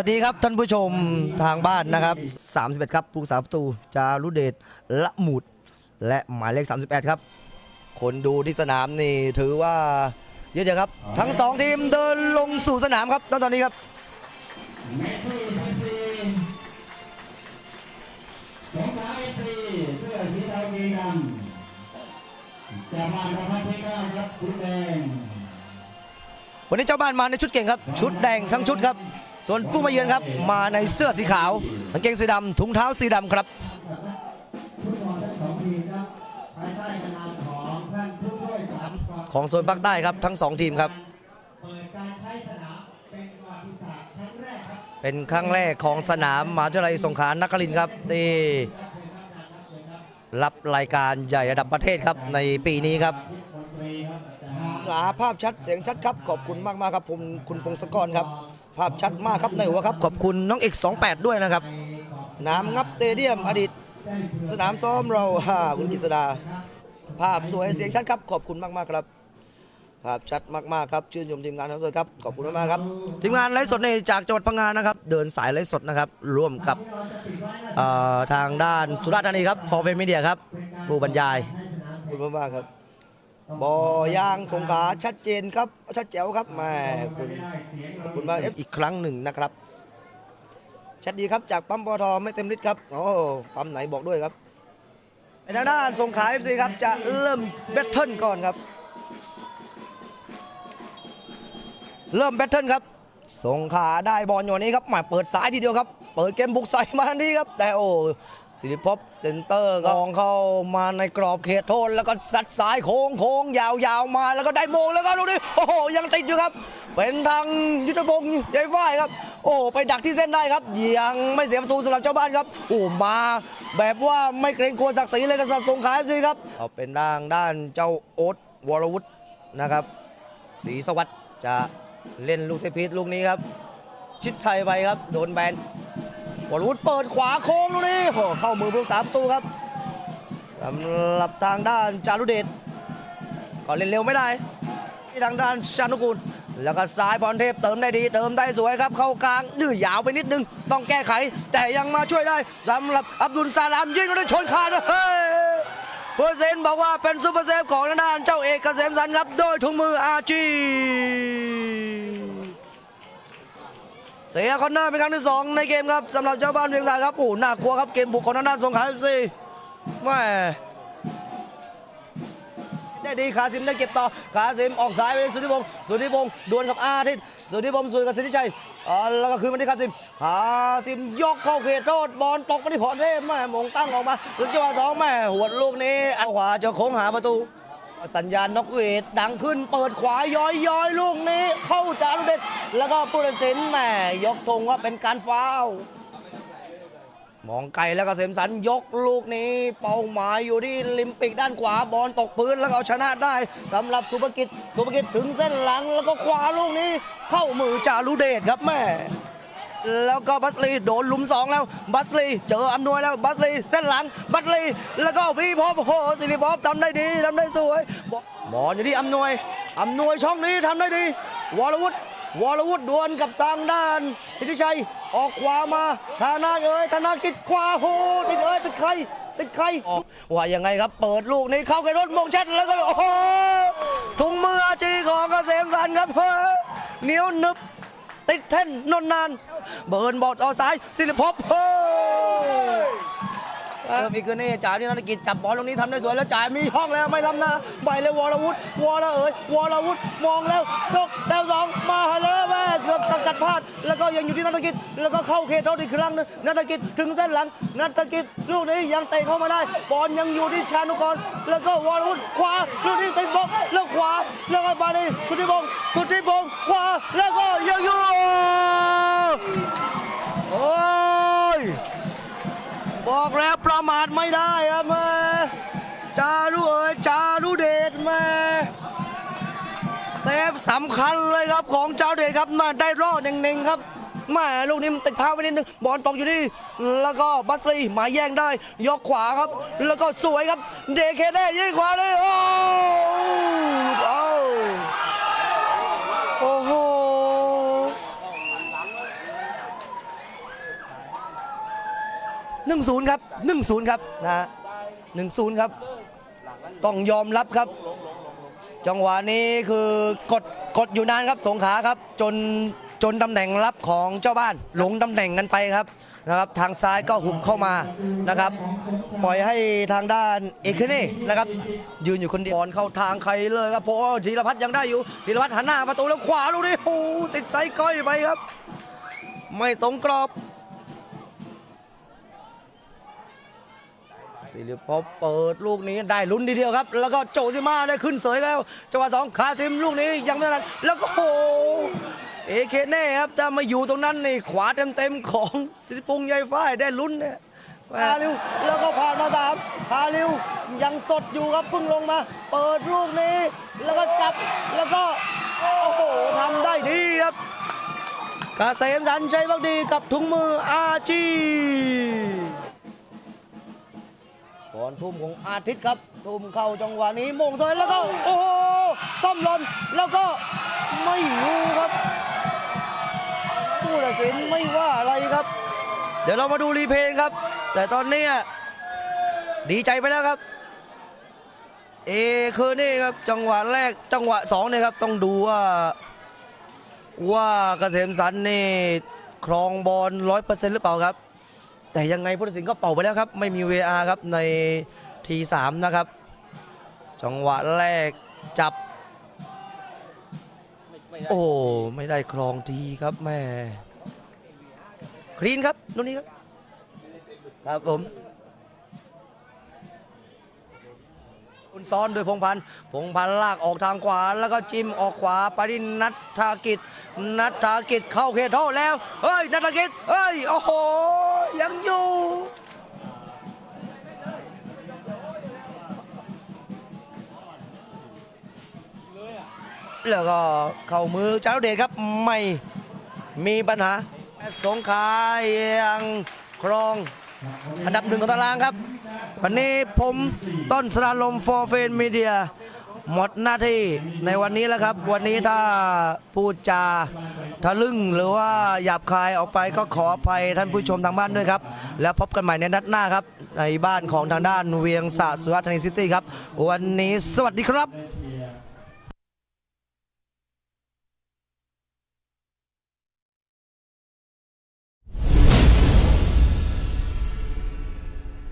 วัสดีครับท่านผู้ชมทางบ้านนะครับ 31 ครับผู้สาประตูจารุเดชละหมุด และหมายเลข 38 ครับ คนดูที่สนามนี่ถือว่าเยอะๆครับ ทั้งสองทีมเดินลงสู่สนามครับตอนนี้ครับเมตรที่สิบสี่สงขลาเอฟซีเสื้อสีดำมีดำจากบ้านประพัฒน์ที่เก้าครับคุณแดง วันนี้เจ้าบ้านมาในชุดเก่งครับ ชุดแดงทั้งชุดครับ ส่วนผู้มาเยือนครับ มาในเสื้อสีขาวกางเกงสีดำถุงเท้าสีดำครับของโซนภาคใต้ครับทั้งสองทีมครับเปิดการใช้สนามเป็นครั้งแรกเป็นครั้งแรกของสนามมหาวิทยาลัยสงขลานครินทร์ครับที่รับรายการใหญ่ระดับประเทศครับในปีนี้ครับหาภาพชัดเสียงชัดครับขอบคุณมากมากๆครับผมคุณพงศกรครับ ภาพชัดมากครับในหัวครับ ขอบคุณน้องเอก28 ด้วยนะครับ น้ำงับสเตเดียมอดีต สนามซ้อมเราฮ่าคุณกฤษดา ภาพสวยเสียงชัดครับ ขอบคุณมากมากๆครับ ภาพชัดมากๆครับ ชื่นชมทีมงานทั้งสดครับ ขอบคุณมากๆครับ ทีมงานไลฟ์สดในจากจังหวัดพังงานะครับ เดินสายไลฟ์สดนะครับ ร่วมกับเอ่อทางด้านสุราษฎร์ธานีครับฟอร์เฟนมีเดียครับ ผู้บรรยายขอบคุณมากๆครับ บอยางสงขาชัดเจนครับ ชัดแจ๋วครับแหม่คุณขอบคุณมากเอฟอีกครั้งหนึ่งนะครับ ชัดดีครับจากปั๊มปอทไม่เต็มฤทธิ์ครับโอ้ปั๊มไหนบอกด้วยครับในด้านสงขาเอฟซีครับจะเริ่มแบทเทิลก่อนครับ เริ่มแบทเทิลครับสงขาได้บอลอยู่นี้ครับมาเปิดสายทีเดียวครับ เปิดเกมบุกใส่มาทันทีครับ แต่โอ้ สิริภพเซนเตอร์กองเข้ามาในกรอบเขตโทษแล้วก็สัดสายโค้งโค้งยาวๆมาแล้วก็ได้โมงแล้วก็ลูกนี้โอ้โหยังติดอยู่ครับ เป็นทางยุทธพงศ์ใหญ่ฝ้ายครับ โอ้ไปดักที่เส้นได้ครับ ยังไม่เสียประตูสำหรับเจ้าบ้านครับโอ้มา แบบว่าไม่เกรงกลัวศักดิ์ศรีเลยกับสำหรับสงขลาเอฟซีครับเอาเป็นด้านด้านเจ้าโอ๊ตวรวุฒินะครับศรีสวัสดิ์จะเล่นลูกเซพีทลูกนี้ครับ ชิดชัยไปครับโดนแบน วรวุฒิเปิดขวาโค้งลูกนี้โอ้เข้ามือผู้สาประตูครับสำหรับทางด้านจารุเดชก็เล่นเร็วไม่ได้ ที่ทางด้านชานุกูล แล้วก็ซ้ายพรเทพเติมได้ดี เติมได้สวยครับ เข้ากลางดื้อยาวไปนิดนึง ต้องแก้ไข แต่ยังมาช่วยได้สำหรับอับดุลซาลามยิงก็ได้ชนคานเฮ้ยเปอร์เซ็นต์บอกว่าเป็นซูเปอร์เซฟของทางด้านเจ้าเอกเกษมสันครับ โดยถุงมืออาจี เสียคอนเนอร์เป็นครั้งที่ 2 ในเกมครับสำหรับเจ้าบ้านเพียงสายครับโอ้หน่ากลัวครับเกมบุกของทางด้านสงขลาซีแม่ได้ดีขาซิมได้เก็บต่อขาซิมออกซ้ายไปสุธิพงศ์สุธิพงศ์ดวลกับอาทิตย์สุธิพงศ์สวยกับสิทธิชัยอ่าแล้วก็คืนมาที่ขาซิมขาซิมยกเข้าเขตโทษบอลตกมาที่พรเทพแม่มงตั้งออกมาถึงจังหวะสองแม่หัวดลูกนี้อันขวาจะโค้งหาประตู สัญญาณนกเวทดังขึ้นเปิดขวาย้อยย้อยลูกนี้ เข้าจารุเด็ดแล้วก็ผู้ตัดสินแหม่ยกธงว่าเป็นการฟาวมองไกลแล้วก็เสมสันยกลูกนี้ เป้าหมายอยู่ที่ลิมปิกด้านขวาบอลตกพื้นแล้วก็เอาชนะได้สำหรับสุภกิจสุภกิจถึงเส้นหลังแล้วก็ขวาลูกนี้ เข้ามือจารุเดชครับแม่ แล้วก็บัสลีโดนหลุมสองแล้ว บัสลีเจออำนวยแล้วบัสลีเส้นหลังบัสลีแล้วก็พี่พบโอ้โหสิริพบทำได้ดีทำได้สวยบอลอยู่ที่อำนวยอำนวยช่องนี้ทำได้ดี วรวุฒิวรวุฒิดวลกับทางด้านสิทธิชัยออกขวามาธนาเอ้ยธนากิจขวาโหติดเอ้ยติดใครติดใครออกว่ายังไงครับ เปิดลูกนี้เข้ากับรถมงเชัดแล้วก็โอ้โหถุงมืออาจีของเกษมสันครับเฮ้ยเหนียวหนึบ ติดเท่นนนนาน เบิร์นบอลออซ้าย สิริภพเฮ้ เริ่มอีกคือนี่จ่ายที่ธนกิจจับบอลตรงนี้ทำได้สวยแล้วจ่ายมีห้องแล้วไม่ล้ำหน้าใบเลยวรวุฒิวรเอ๋ยวรวุฒิมองแล้วยกแล้วสองมาแล้วแม่เกือบสังกัดพลาด แล้วก็ยังอยู่ที่นัฐกิจแล้วก็เข้าเขตโทษอีกครั้งนึงนัฐกิจถึงเส้นหลังนัฐกิจลูกนี้ยังเตะเข้ามาได้บอลยังอยู่ที่ชานุกรแล้วก็วรวุฒิขวาลูกนี้ติดบล็อกแล้วขวาแล้วก็มาดีสุทธิพงศ์สุทธิพงศ์ขวาแล้วก็ยังอยู่โอ้ บอกแล้วประมาทไม่ได้ครับแม่จารุเอ๋ยจารุเดชแม่เซฟสำคัญเลยครับของเจ้าเดชครับมาได้รอดเน่งๆครับแม่ลูกนี้มันติดเท้าไปนิดนึงบอลตกอยู่นี่แล้วก็บัสลีหมายแย่งได้ ยกขวาครับ แล้วก็สวยครับ เดเคได้ยิงขวาเลยโอ้ 1-0 ครับ 1-0 ครับนะฮะ1-0 ครับ ต้องยอมรับครับ จังหวะนี้คือกดกดอยู่นานครับสงขาครับ จนจนตำแหน่งรับของเจ้าบ้านหลงตำแหน่งกันไปครับนะครับทางซ้ายก็หุบเข้ามานะครับ ปล่อยให้ทางด้านเอกคเน่นะครับ ยืนอยู่คนเดียวบอลเข้าทางใครเลยครับโอ้ธีรพัฒน์ยังได้อยู่ธีรพัฒน์หันหน้าประตูแล้วขวาลูกนี้โอ้ติดไซก้อยไปครับ ไม่ตรงกรอบ สิริพบเปิดลูกนี้ได้ลุ้นทีเดียวครับ แล้วก็โจซิมาได้ขึ้นเสยแล้วจังหวะสองคาซิมลูกนี้ยังไม่ทันแล้วก็โอ้โหเอเคเน่ครับจะมาอยู่ตรงนั้นนี่ขวาเต็มๆของสิริพงษ์ใยฝ้ายได้ลุ้นเนี่ยฮาริวแล้วก็ผ่านมาสามฮาริวยังสดอยู่ครับเพิ่งลงมา เปิดลูกนี้ แล้วก็จับแล้วก็โอ้โหทำได้ดีครับกเกษมสันชัยพักดีกับถุงมืออาจี บอลทุ่มของอาทิตย์ครับ ทุ่มเข้าจังหวะนี้โมงซอยแล้วก็ โอ้โหซ่อมลนแล้วก็ไม่รู้ครับ ผู้ตัดสินไม่ว่าอะไรครับ เดี๋ยวเรามาดูรีเพย์ครับ แต่ตอนนี้ดีใจไปแล้วครับ เอคือนี่ครับจังหวะแรกจังหวะสองเนี่ยครับต้องดูว่า ว่าเกษมสันนี่ครองบอลร้อยเปอร์เซ็นต์หรือเปล่าครับ แต่ยังไงผู้ตัดสินก็เป่าไปแล้วครับ ไม่มี VR ครับในทีสามนะครับ จังหวะแรกจับ โอ้ไม่ได้ครองทีครับแม่คลีนครับนู่นนี่ครับ ครับผมคุณซ้อนโดยพงพันธ์พงพันธ์ลากออกทางขวา แล้วก็จิ้มออกขวาไปที่นัทธากิจ นัทธากิจเข้าเขตโทษแล้ว เฮ้ย นัทธากิจ เฮ้ย โอ้โห ยังอยู่ แล้วก็เข้ามือเจ้าเดชครับไม่มีปัญหาสงขายังครองอันดับหนึ่งของตารางครับ วันนี้ผมต้นสราลมฟอร์เฟนมีเดีย หมดหน้าที่ในวันนี้แล้วครับ วันนี้ถ้าพูดจาทะลึ่งหรือว่าหยาบคายออกไปก็ขออภัยท่านผู้ชมทางบ้านด้วยครับ แล้วพบกันใหม่ในนัดหน้าครับ ในบ้านของทางด้านเวียงสะสุรรณธานีซิตี้ครับ วันนี้สวัสดีครับ